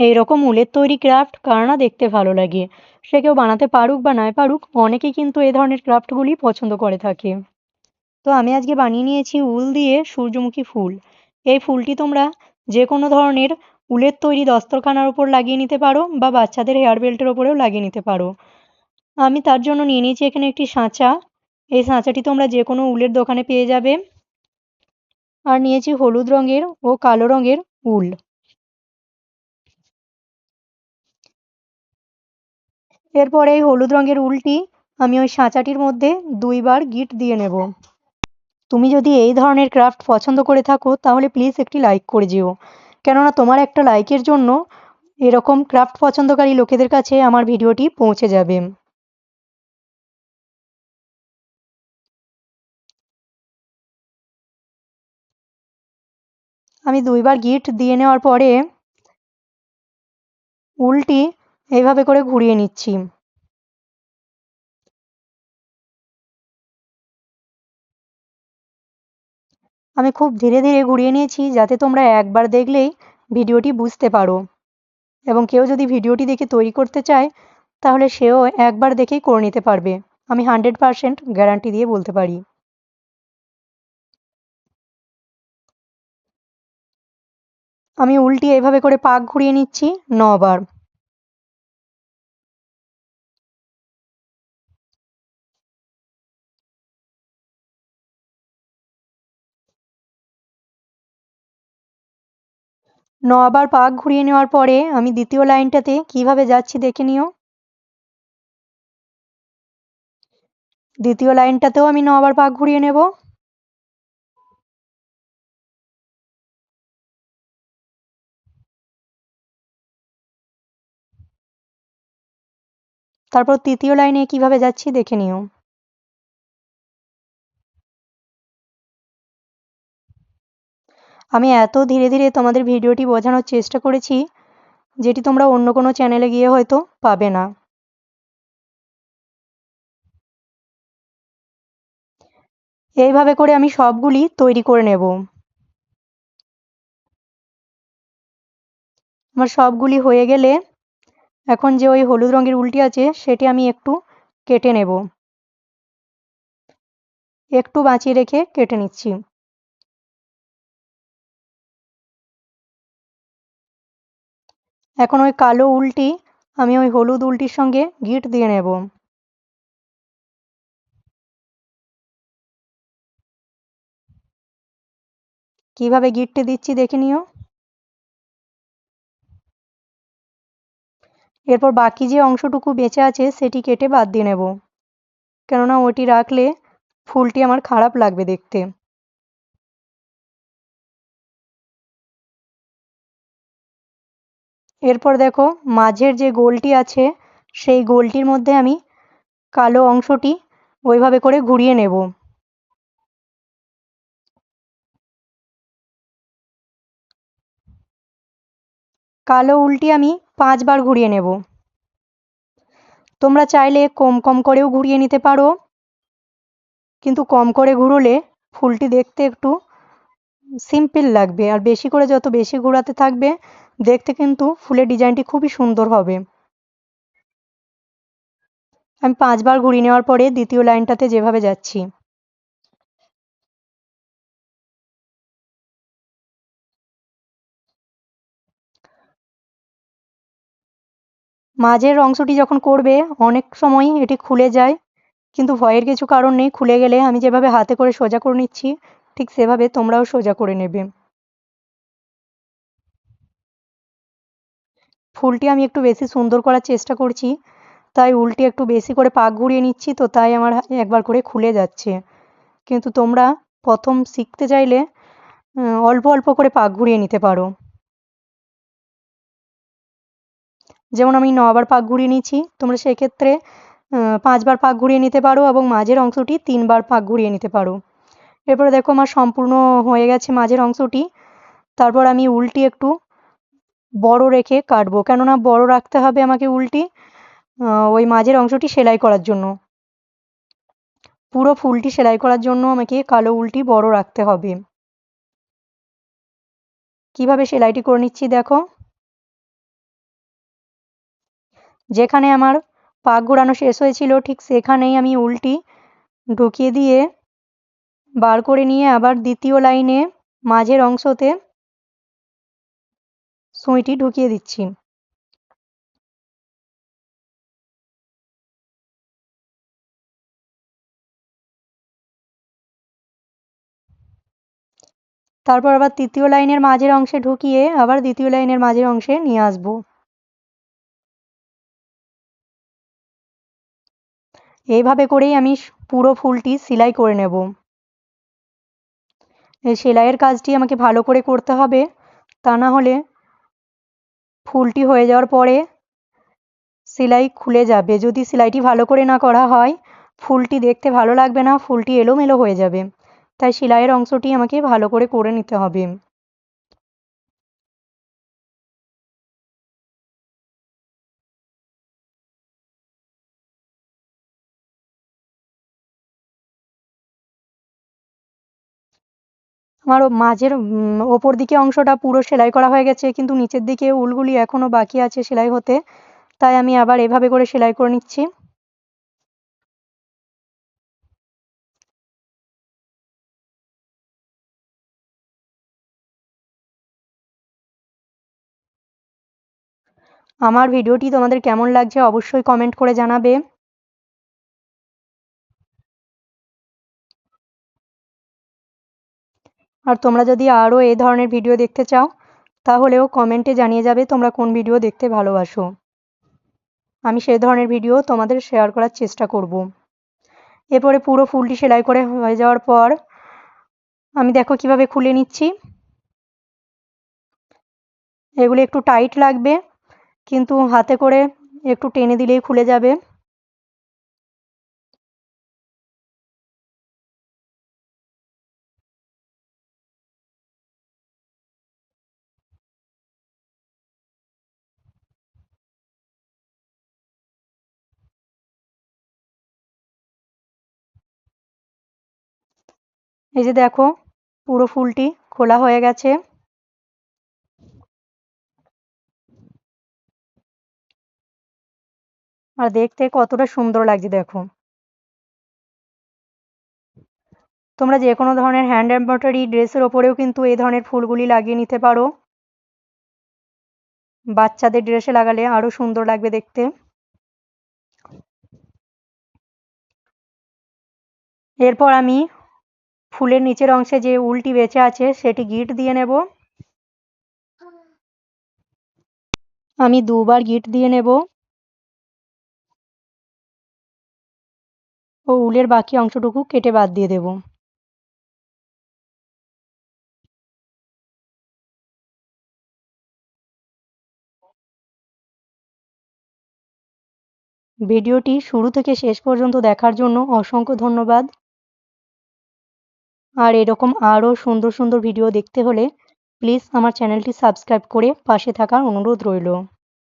এই রকম উলের তৈরি ক্রাফট কার না দেখতে ভালো লাগে? সে কেউ বানাতে পারুক বা নাই পারুক অনেকেই কিন্তু এই ধরনের ক্রাফটগুলি পছন্দ করে থাকে। তো আমি আজকে বানিয়ে নিয়েছি উল দিয়ে সূর্যমুখী ফুল। এই ফুলটি তোমরা যে কোনো ধরনের উলের তৈরি দস্তরখানার ওপর লাগিয়ে নিতে পারো বা বাচ্চাদের হেয়ার বেল্টের ওপরেও লাগিয়ে নিতে পারো। আমি তার জন্য নিয়ে নিয়েছি এখানে একটি সাঁচা। এই সাঁচাটি তোমরা যে কোনো উলের দোকানে পেয়ে যাবে। আর নিয়েছি হলুদ রঙের ও কালো রঙের উল। এরপর এই হলুদ রঙের উলটি আমি ওই সাঁচাটির মধ্যে দুইবার গিট দিয়ে নেব। তুমি যদি এই ধরনের ক্রাফট পছন্দ করে থাকো, তাহলে প্লিজ একটি লাইক করে যেও। কেননা তোমার একটা লাইকের জন্য এরকম ক্রাফট পছন্দকারী লোকেদের কাছে আমার ভিডিওটি পৌঁছে যাবে। আমি দুইবার গিট দিয়ে নেওয়ার পরে উলটি এইভাবে করে ঘুরিয়ে নিচ্ছি। আমি খুব ধীরে ধীরে ঘুরিয়ে নিয়েছি যাতে তোমরা একবার দেখলেই ভিডিওটি বুঝতে পারো। এবং কেউ যদি ভিডিওটি দেখে তৈরি করতে চায়, তাহলে সেও একবার দেখেই করে নিতে পারবে। আমি হান্ড্রেড পারসেন্ট গ্যারান্টি দিয়ে বলতে পারি। আমি উল্টি এভাবে করে পাক ঘুরিয়ে নিচ্ছি নবার নবার পাক ঘুরিয়ে নেওয়ার পরে আমি দ্বিতীয় লাইনটাতে কীভাবে যাচ্ছি দেখে নিও। দ্বিতীয় লাইনটাতেও আমি নবার পাক ঘুরিয়ে নেব। তারপর তৃতীয় লাইনে কীভাবে যাচ্ছি দেখে নিও। আমি এত ধীরে ধীরে তোমাদের ভিডিওটি বোঝানোর চেষ্টা করেছি, যেটি তোমরা অন্য কোনো চ্যানেলে গিয়ে হয়তো পাবে না। এইভাবে করে আমি সবগুলি তৈরি করে নেব। আমার সবগুলি হয়ে গেলে এখন যে ওই হলুদ রঙের উলটি আছে, সেটি আমি একটু কেটে নেব। একটু বাঁচিয়ে রেখে কেটে নিচ্ছি। এখন ওই কালো উলটি, আমি ওই হলুদ উলটির সঙ্গে গিট দিয়ে নেব। কীভাবে গিটটি দিচ্ছি দেখে নিও। এরপর বাকি যে অংশটুকু বেঁচে আছে সেটি কেটে বাদ দিয়ে নেব। কেননা ওটি রাখলে ফুলটি আমার খারাপ লাগবে দেখতে। এরপর দেখো মাঝের যে গোলটি আছে, সেই গোলটির মধ্যে আমি কালো অংশটি ওইভাবে করে ঘুরিয়ে নেব। কালো উলটি আমি পাঁচবার ঘুরিয়ে নেব। তোমরা চাইলে কম কম করেও ঘুরিয়ে নিতে পারো, কিন্তু কম করে ঘুরোলে ফুলটি দেখতে একটু সিম্পল লাগবে, আর বেশি করে যত বেশি ঘোরাতে থাকবে দেখতে কিন্তু ফুলের ডিজাইনটি খুবই সুন্দর হবে। আমি পাঁচবার ঘুরিয়ে নেওয়ার পরে দ্বিতীয় লাইনটাতে যেভাবে যাচ্ছি। মাঝের অংশটি যখন করবে, অনেক সময় এটি খুলে যায়, কিন্তু ভয়ের কিছু কারণ নেই, খুলে গেলে আমি যেভাবে হাতে করে সোজা করে নিচ্ছি, ঠিক সেভাবে তোমরাও সোজা করে নেবে। ফুলটি আমি একটু বেশি সুন্দর করার চেষ্টা করছি। তাই উলটি একটু বেশি করে পাক ঘুরিয়ে নিচ্ছি তো তাই আমার একবার করে খুলে যাচ্ছে। কিন্তু তোমরা প্রথম শিখতে চাইলে অল্প অল্প করে পাক ঘুরিয়ে নিতে পারো। যেমন আমি নবার পাক ঘুরিয়ে নিচ্ছি, তোমরা সেক্ষেত্রে পাঁচবার পাক ঘুরিয়ে নিতে পারো এবং মাঝের অংশটি তিনবার পাক ঘুরিয়ে নিতে পারো। এরপরে দেখো আমার সম্পূর্ণ হয়ে গেছে মাঝের অংশটি। তারপর আমি উলটি একটু বড় রেখে কাটবো। কেননা বড় রাখতে হবে আমাকে উলটি ওই মাঝের অংশটি সেলাই করার জন্য। পুরো ফুলটি সেলাই করার জন্য আমাকে কালো উলটি বড় রাখতে হবে। কীভাবে সেলাইটি করে নিচ্ছি দেখো। যেখানে আমার পাক ঘোরানো শেষ হয়েছিল, ঠিক সেখানেই আমি উলটি ঢুকিয়ে দিয়ে বার করে নিয়ে আবার দ্বিতীয় লাইনে মাঝের অংশতে সুঁইটি ঢুকিয়ে দিচ্ছি। তারপর আবার তৃতীয় লাইনের মাঝের অংশে ঢুকিয়ে আবার দ্বিতীয় লাইনের মাঝের অংশে নিয়ে আসব। এইভাবে করেই আমি পুরো ফুলটি সেলাই করে নেব। এই সেলাইয়ের কাজটি আমাকে ভালো করে করতে হবে। তা না হলে ফুলটি হয়ে যাওয়ার পরে সেলাই খুলে যাবে। যদি সেলাইটি ভালো করে না করা হয়, ফুলটি দেখতে ভালো লাগবে না, ফুলটি এলোমেলো হয়ে যাবে। তাই সেলাইয়ের অংশটি আমাকে ভালো করে করে নিতে হবে। আমার মাঝের ওপর দিকে অংশটা পুরো সেলাই করা হয়ে গেছে, কিন্তু নিচের দিকে উলগুলি এখনও বাকি আছে সেলাই হতে। তাই আমি আবার এভাবে করে সেলাই করে নিচ্ছি। আমার ভিডিওটি তোমাদের কেমন লাগছে অবশ্যই কমেন্ট করে জানাবে। আর তোমরা যদি আরও এই ধরনের ভিডিও দেখতে চাও, তাহলেও কমেন্টে জানিয়ে যাবে তোমরা কোন ভিডিও দেখতে ভালোবাসো। আমি সেই ধরনের ভিডিও তোমাদের শেয়ার করার চেষ্টা করব। এরপরে পুরো ফুলটি সেলাই করে হয়ে যাওয়ার পর, আমি দেখো কীভাবে খুলে নিচ্ছি। এগুলি একটু টাইট লাগবে, কিন্তু হাতে করে একটু টেনে দিলেই খুলে যাবে। এই যে দেখো, পুরো ফুলটি খোলা হয়ে গেছে। আর দেখতে কতটা সুন্দর লাগছে, দেখো। তোমরা যে কোনো ধরনের হ্যান্ড এমব্রয়ডারি ড্রেসের ওপরেও কিন্তু এই ধরনের ফুলগুলি লাগিয়ে নিতে পারো। বাচ্চাদের ড্রেসে লাগালে আরও সুন্দর লাগবে দেখতে। এরপর আমি ফুলের নিচের অংশে যে উলটি বেঁচে আছে, সেটি গিট দিয়ে নেব। আমি দুবার গিট দিয়ে নেব। ও উলের বাকি অংশটুকু কেটে বাদ দিয়ে দেব। ভিডিওটি শুরু থেকে শেষ পর্যন্ত দেখার জন্য অসংখ্য ধন্যবাদ। আর এরকম আরও সুন্দর সুন্দর ভিডিও দেখতে হলে প্লিজ আমার চ্যানেলটি সাবস্ক্রাইব করে পাশে থাকার অনুরোধ রইল।